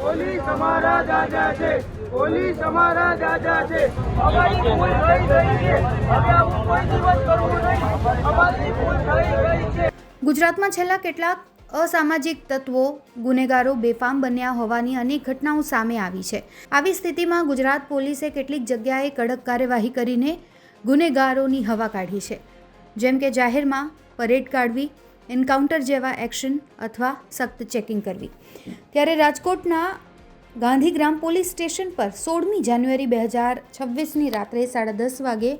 Police અમારા છે. Police અમારા છે. ગુજરાતમાં છેલ્લા કેટલાક અસામાજિક તત્વો, ગુનેગારો બેફામ બન્યા હોવાની અનેક ઘટનાઓ સામે આવી છે. આવી સ્થિતિમાં ગુજરાત પોલીસે કેટલીક જગ્યાએ કડક કાર્યવાહી કરીને ગુનેગારોની હવા કાઢી છે. જેમ કે જાહેરમાં પરેડ કાઢવી, એન્કાઉન્ટર જેવા એક્શન અથવા સખ્ત ચેકિંગ કરવી. ત્યારે રાજકોટના ગાંધીગ્રામ પોલીસ સ્ટેશન પર સોળમી જાન્યુઆરી બે હજાર છવ્વીસની રાત્રે સાડા દસ વાગે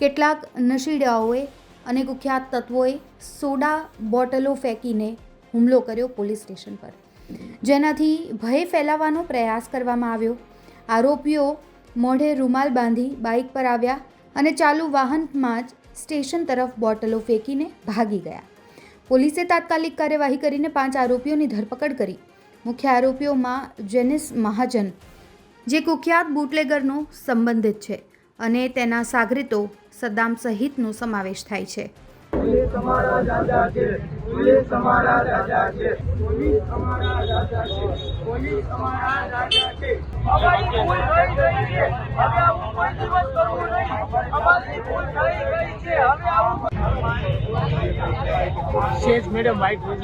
કેટલાક નશીડાઓએ અને કુખ્યાત તત્વોએ સોડા બોટલો ફેંકીને હુમલો કર્યો પોલીસ સ્ટેશન પર. જેનાથી ભય ફેલાવવાનો પ્રયાસ કરવામાં આવ્યો. આરોપીઓ મોઢે રૂમાલ બાંધી બાઇક પર આવ્યા અને ચાલુ વાહનમાં જ સ્ટેશન તરફ બોટલો ફેંકીને ભાગી ગયા. પોલીસે તાત્કાલિક કાર્યવાહી કરીને પાંચ આરોપીઓની ધરપકડ કરી. મુખ્ય આરોપીઓમાં જેનિસ મહાજન, જે કુખ્યાત બુટલેગરનો સંબંધિત છે, અને તેના સાગરીતો સદ્દામ સહિતનો સમાવેશ થાય છે. પોલીસ અમારા દાદા છે પોલીસ અમારા દાદા છે પોલીસ અમારા દાદા છે પોલીસ અમારા દાદા છે. અમારી ભૂલ થઈ ગઈ છે હવે આવું કોઈ દિવસ કરવું નહીં. અમારી ભૂલ થઈ ગઈ છે હવે આવું શેઠ મેડમ વાઇટ હવે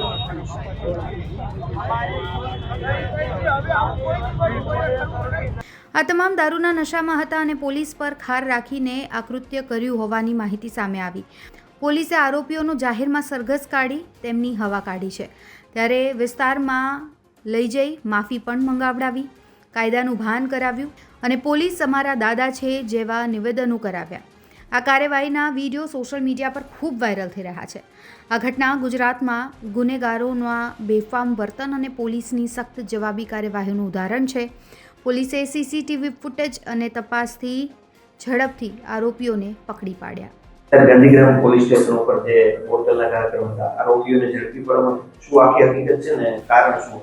આવું કોઈ દિવસ કરવું નહીં આ તમામ દારૂના નશામાં હતા અને પોલીસ પર ખાર રાખીને આ કૃત્ય કર્યું હોવાની માહિતી સામે આવી. પોલીસે આરોપીઓનો જાહેરમાં સરઘસ કાઢી તેમની હવા કાઢી છે. ત્યારે વિસ્તારમાં લઈ જઈ માફી પણ મંગાવડાવી, કાયદાનું ભાન કરાવ્યું અને પોલીસ અમારા દાદા છે જેવા નિવેદનો કરાવ્યા. આ કાર્યવાહીના વીડિયો સોશિયલ મીડિયા પર ખૂબ વાયરલ થઈ રહ્યા છે. આ ઘટના ગુજરાતમાં ગુનેગારોના બેફામ વર્તન અને પોલીસની સખ્ત જવાબી કાર્યવાહીનું ઉદાહરણ છે. પોલીસે સીસીટીવી ફૂટેજ અને તપાસથી ઝડપથી આરોપીઓને પકડી પાડ્યા. ત્યારે ગાંધીગ્રામ પોલીસ સ્ટેશન ઉપર જે હોટલના કાર્યક્રમ હતા, આરોપીઓને ઝડપી પાડવામાં શું આખી હકીકત છે ને કારણ શું?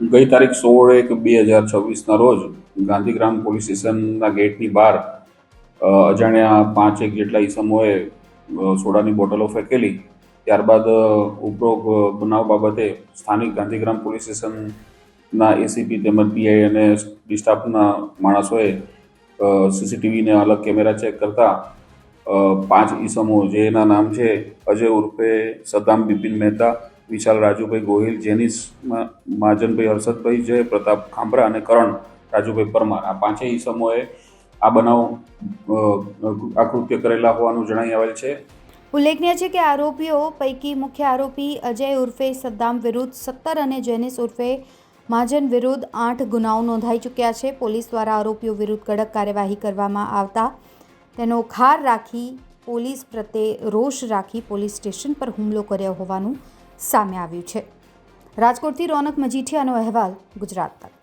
ગઈ તારીખ સોળ એક બે હજાર છવ્વીસના રોજ ગાંધીગ્રામ પોલીસ સ્ટેશનના ગેટની બહાર અજાણ્યા અજાણ્યા પાંચેક જેટલા ઈસમોએ સોડાની બોટલો ફેંકેલી. ત્યારબાદ ઉપરોગ બનાવ બાબતે સ્થાનિક ગાંધીગ્રામ પોલીસ સ્ટેશનના એસીપી તેમજ પીઆઈ અને ડિસ્ટાફના માણસોએ સીસીટીવીને અલગ કેમેરા ચેક કરતા પાંચ ઈસમો જેના નામ છે અજય ઉર્ફે સદ્દામ બિપિન મહેતા, વિશાલ રાજુભાઈ ગોહિલ, જેનિસ મહાજનભાઈ હર્ષદભાઈ, જય પ્રતાપ ખાંભરા અને કરણ રાજુભાઈ પરમાર. આ પાંચેય ઈસમોએ આ બનાવ આ કૃત્ય કરેલા હોવાનું જણાઈ આવેલ છે. ઉલ્લેખનીય છે કે આરોપીઓ પૈકી મુખ્ય આરોપી અજય ઉર્ફે સદ્દામ વિરુદ્ધ સત્તર અને જેનિસ ઉર્ફે મહાજન વિરુદ્ધ આઠ ગુનાઓ નોંધાઈ ચૂક્યા છે. પોલીસ દ્વારા આરોપીઓ વિરુદ્ધ કડક કાર્યવાહી કરવામાં આવતા તેનો ખાર રાખી પોલીસ પ્રત્યે રોષ રાખી પોલીસ સ્ટેશન પર હુમલો કર્યો હોવાનું સામે આવ્યું છે. રાજકોટથી રોનક મજીઠિયાનો અહેવાલ ગુજરાત તક